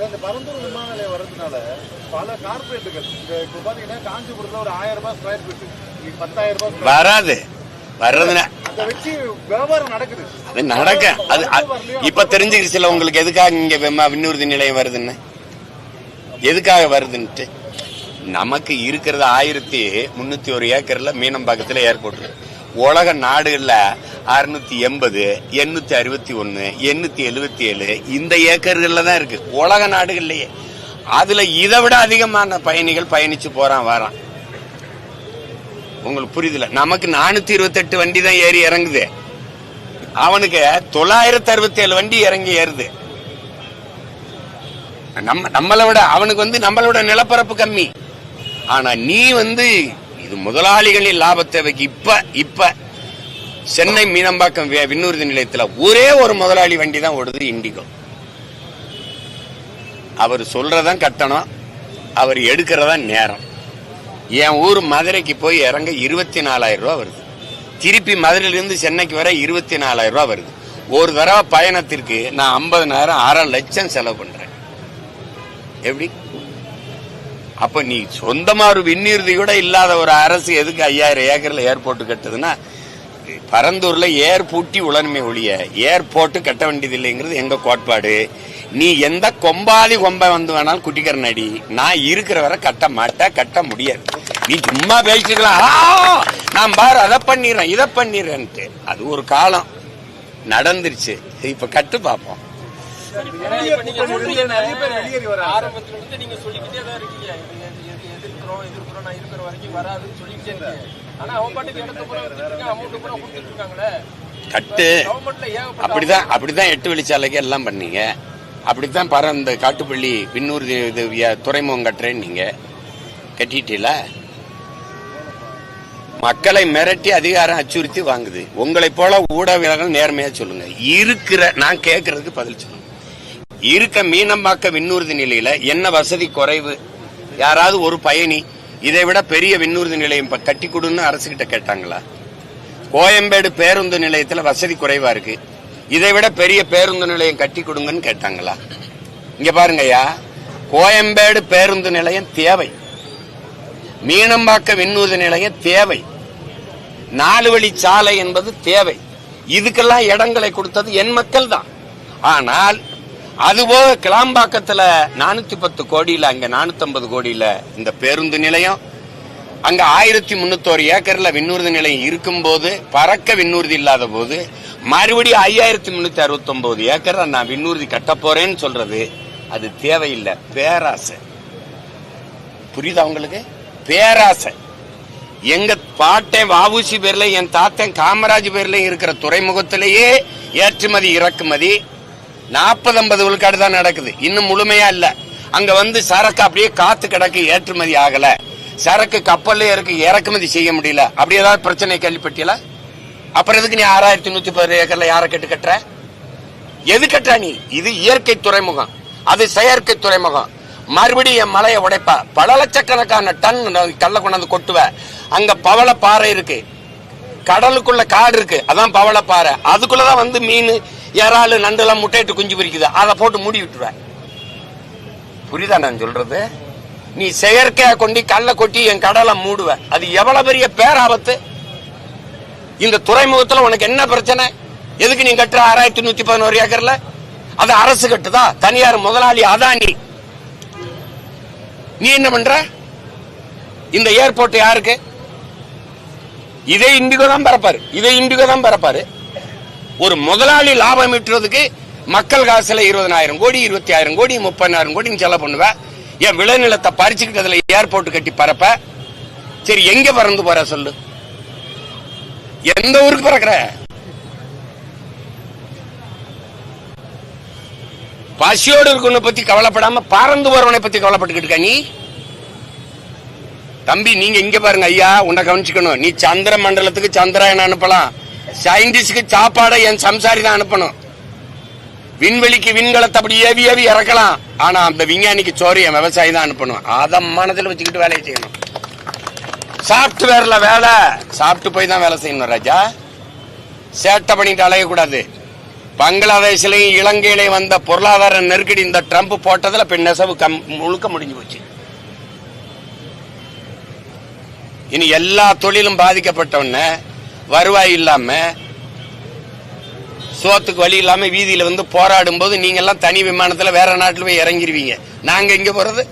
இந்த பரந்தூர் விமான நிலையம் வர்றதுனால பல கார்பரேட்டுகள் இப்ப பாத்தீங்கன்னா காஞ்சிபுரத்துல ஒரு ஆயிரம் ரூபாய் ஸ்கொயர் ஃபீட் பத்தாயிரம் ரூபாய் வராது. வர்றதுனா. அதை வச்சு வியாபாரம் நடக்குது. அது நடக்க. அது இப்ப தெரிஞ்சுக்கிச்சுல உங்களுக்கு எதுக்காக இங்க விண்ணூர்தி நிலையம் வருதுன்னு? எதுக்காக வருதுன்ட்டு? நமக்கு இருக்கிறது ஆயிரத்தி முன்னூத்தி ஒரு ஏக்கர்ல மீனம்பாக்கத்துல ஏர்போர்ட் உலக நாடுகள்ல அறுநூத்தி எண்பது எண்ணூத்தி அறுபத்தி ஒன்னு எண்ணூத்தி எழுபத்தி ஏழு இந்த ஏக்கர்கள்ல தான் இருக்கு. உலக நாடுகள்லயே. அதுல இதை விட அதிகமான பயணிகள் பயணிச்சு போறான் வரான். உங்களுக்கு புரியுதுல? நமக்கு நானூத்தி இருபத்தெட்டு வண்டி தான் ஏறி இறங்குது. அவனுக்கு தொள்ளாயிரத்தி அறுபத்தி ஏழு வண்டி இறங்கி ஏறுது. நம்ம நம்மளை விட அவனுக்கு வந்து நம்மளோட நிலப்பரப்பு கம்மி. ஆனா நீ வந்து இது முதலாளிகளின் லாபத்தேவைக்கு இப்ப இப்ப சென்னை மீனம்பாக்கம் விண்ணூர்தி நிலையத்தில் ஒரே ஒரு முதலாளி வண்டி தான் ஓடுது இண்டிகோ. அவர் சொல்றதான் கட்டணம் அவர் எடுக்கிறதா நேரம். என் ஊர் மதுரைக்கு போய் இறங்க இருபத்தி நாலாயிரம் ரூபாய் வருது. திருப்பி மதுரையிலிருந்து சென்னைக்கு வர இருபத்தி நாலாயிரம் ரூபாய் வருது. ஒரு தடவை பயணத்திற்கு நான் ஐம்பதனாயிரம் அரை லட்சம் செலவு பண்றேன். எப்படி? அப்ப நீ சொந்தமா ஒரு விண்ணீர்தி கூட இல்லாத ஒரு அரசு எதுக்கு ஐயாயிரம் ஏக்கர்ல ஏர்போர்ட் கட்டுதுன்னா பரந்தூர்ல ஏர் பூட்டி உளனுமே ஒழிய ஏர்போர்ட்டு கட்ட வேண்டியது இல்லைங்கிறது எங்க கோட்பாடு. நீ எந்த கொம்பாதி கொம்பை வந்து வேணாலும் குட்டிக்கிற நடி நான் இருக்கிற வரை கட்ட மாட்டேன் கட்ட முடியாது. நீ சும்மா பேசிக்கலாம். நான் பாரு அதை பண்ணிடுறேன் இதை பண்ணிடுறேன்ட்டு. அது ஒரு காலம். நடந்துருச்சு. இப்ப கட்டு பார்ப்போம். ஆரம்பத்துல இருந்து நீங்க சொல்லிக்கிட்டே தான் இருக்கீங்க. இது எது- எது- எதிர்க்கிறோம் எதிர்க்கிறோம் நான் இருக்கிற வரைக்கும் வராதுன்னு சொல்லிக்கிட்டே இருக்கீங்க. ஆனா அவன் பாட்டுக்கு இடத்த பூரா வித்துட்டு அமௌண்ட் பூரா கொடுத்துட்டு இருக்காங்களே. கட்டு. கவர்மெண்ட்ல ஏகப்பட்ட அப்படிதான் அப்படிதான் எட்டு வழிச்சாலைக்கு எல்லாம் பண்ணீங்க. அப்படித்தான் பர இந்த காட்டுப்பள்ளி பின்னூர் இது- துறைமுகம் கட்டுறேன்னு நீங்க கட்டிட்டீல? மக்களை மிரட்டி அதிகாரம் அச்சுறுத்தி வாங்குது. உங்களை போல ஊடகங்கள் நேர்மையா சொல்லுங்க. இருக்கிற நான் கேட்கறதுக்கு பதில் சொல்லுங்க. இருக்க மீனம்பாக்க விண்ணூர்தி நிலையில என்ன வசதி குறைவு? யாராவது ஒரு பயணி இதை விட பெரிய விண்ணூர்தி நிலையம் கட்டி கொடுன்னு அரசுகிட்ட கேட்டாங்களா? கோயம்பேடு பேருந்து நிலையத்தில் வசதி குறைவா இருக்கு. இதை விட பெரிய பேருந்து நிலையம் கட்டி கொடுங்கன்னு கேட்டாங்களா? இங்க பாருங்கய்யா. கோயம்பேடு பேருந்து நிலையம் தேவை. மீனம்பாக்க விண்ணூர்தி நிலையம் தேவை. நாலு வழி சாலை என்பது தேவை. இதுக்கெல்லாம் இடங்களை கொடுத்தது என் மக்கள் தான் ஆனால் அதுபோக கிளாம்பாக்கத்துல நானூத்தி பத்து கோடியில அங்க நானூத்தி கோடியில இந்த பேருந்து நிலையம். அங்க ஆயிரத்தி முந்நூற்றோரு ஏக்கர்ல விண்ணூர்தி நிலையம் இருக்கும்போது பறக்க விண்ணூர்தி இல்லாத போது மறுபடியும் ஐயாயிரத்தி முன்னூத்தி அறுபத்தி ஒன்பது ஏக்கர் நான் விண்ணூர்தி கட்ட போறேன்னு சொல்றது அது தேவையில்லை. பேராசை. புரியுதா உங்களுக்கு? பேராசை. எங்க பாட்டன் வாவூசி பேர்ல என் தாத்தன் காமராஜ் பேர்ல இருக்கிற துறைமுகத்திலேயே ஏற்றுமதி இறக்குமதி நாற்பது ஐம்பது விழுக்காடு தான் நடக்குது. இன்னும் முழுமையா இல்ல. அங்க வந்து சரக்கு அப்படியே காத்து கிடக்கு ஏற்றுமதி ஆகல. சரக்கு கப்பல்ல இருக்கு இறக்குமதி செய்ய முடியல. அப்படி ஏதாவது பிரச்சனை கேள்விப்பட்டியல அப்புறம் எதுக்கு நீ ஆறாயிரத்தி நூத்தி பத்து ஏக்கர்ல யாரை கட்டு கட்டுற? எது கட்டுற நீ? இது இயற்கை துறைமுகம். அது செயற்கை துறைமுகம். மறுபடியும் என் மலையை உடைப்ப. பல லட்சக்கணக்கான டன் கல்ல கொண்டாந்து கொட்டுவ. அங்க பவள பாறை இருக்கு. கடலுக்குள்ள காடு இருக்கு. அதான் பவள பாறை. அதுக்குள்ளதான் வந்து மீன் இறால் நண்டுலாம் முட்டையிட்டு குஞ்சு பிரிக்குது? அதை போட்டு மூடி விட்டுருவேன் புரியுதா நான் சொல்றது? நீ செயற்கையா கொண்டு கல்லை கொட்டி என் கடலை மூடுவ. அது எவ்வளவு பெரிய பேராபத்து? இந்த துறைமுகத்தில் உனக்கு என்ன பிரச்சனை? எதுக்கு நீ கட்டுற ஆறாயிரத்தி நூத்தி பதினோரு ஏக்கர்ல? அது அரசு கட்டுதா? தனியார் முதலாளி அதானி. நீ என்ன பண்ற? இந்த ஏர்போர்ட் யாருக்கு? இதே இண்டிகோ தான் பரப்பாரு இதே இண்டிகோ தான் பரப்பாரு ஒரு முதலாளி லாபம் ஈட்டுறதுக்கு மக்கள் காசுல இருபதனாயிரம் கோடி இருபத்தி ஆயிரம் கோடி முப்பதாயிரம் கோடி செலவு பண்ணுவ. என் விளைநிலத்தை பறிச்சுக்கிட்டு அதுல ஏர்போர்ட் கட்டி பறப்ப. சரி எங்க பறந்து போற சொல்லு. எந்த ஊருக்கு பறக்கிற? பசியோடு இருக்கவனை பத்தி கவலைப்படாம பறந்து போறவனை பத்தி கவலைப்பட்டுக்கிட்டு இருக்க நீ? தம்பி நீங்க இங்க பாருங்க ஐயா உன்னை கவனிச்சுக்கணும். நீ சந்திர மண்டலத்துக்கு சந்திராயன் அனுப்பலாம். சயின்டிஸ்டுக்கு சாப்பாடை என் சம்சாரி தான் அனுப்பணும். விண்வெளிக்கு விண்கலத்தை அப்படி ஏவி ஏவி இறக்கலாம். ஆனா அந்த விஞ்ஞானிக்கு சோறு என் விவசாயி தான் அனுப்பணும். அதை மனதில் வச்சுக்கிட்டு வேலையை செய்யணும். சாப்ட்வேர்ல வேலை. சாப்பிட்டு போய் தான் வேலை செய்யணும் ராஜா. சேட்டை பண்ணிட்டு அலையக்கூடாது. பங்களாதேஷ்லயும் இலங்கையிலையும் வந்த பொருளாதார நெருக்கடி இந்த ட்ரம்ப் போட்டதுல இப்ப நெசவு கம் முழுக்க முடிஞ்சு போச்சு. இனி எல்லா தொழிலும் பாதிக்கப்பட்டவன வருவாய் இல்லாம சோத்துக்கு வழி இல்லாம வீதியில வந்து போராடும் போது நீங்க எல்லாம் தனி விமானத்துல வேற நாட்டுல போய் இறங்கிருவீங்க. நாங்க இங்க போறது?